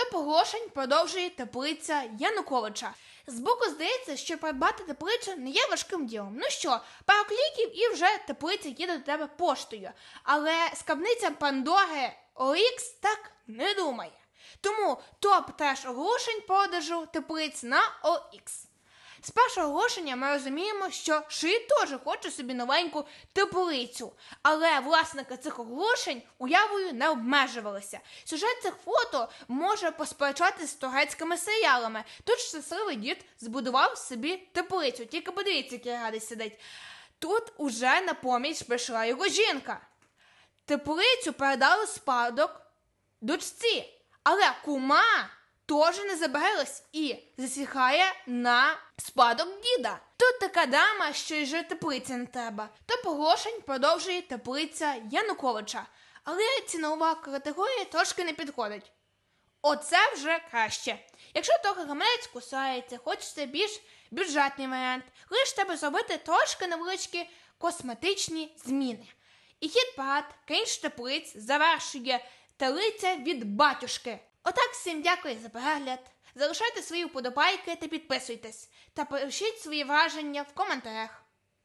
Топ оголошень продовжує теплиця Януковича. Збоку здається, що придбати теплицю не є важким ділом. Ну що, пару кліків і вже теплиця їде до тебе поштою. Але скарбниця Пандори OX так не думає. Тому топ теж оголошень продажу теплиць на OX. З першого оголошення ми розуміємо, що Ши теж хоче собі новеньку теплицю, але власники цих оголошень уявою не обмежувалися. Сюжет цих фото може посперечатися з турецькими серіалами. Тут щасливий дід збудував собі теплицю, тільки подивіться, який радий сидить. Тут уже на поміч прийшла його жінка. Теплицю передали спадок дочці, але кума теж не забарилась і засіхає на спадок діда. Тут така дама, що й же теплиця не треба. То поголошень продовжує теплиця Януковича, але цінова категорія трошки не підходить. Оце вже краще. Якщо трохи гаманець кусається, хочеться більш бюджетний варіант, лише треба зробити трошки невеличкі косметичні зміни. І хід парад Кейнш теплиць завершує телиця від батюшки. Отак всім дякую за перегляд. Залишайте свої вподобайки та підписуйтесь. Та пишіть свої враження в коментарях.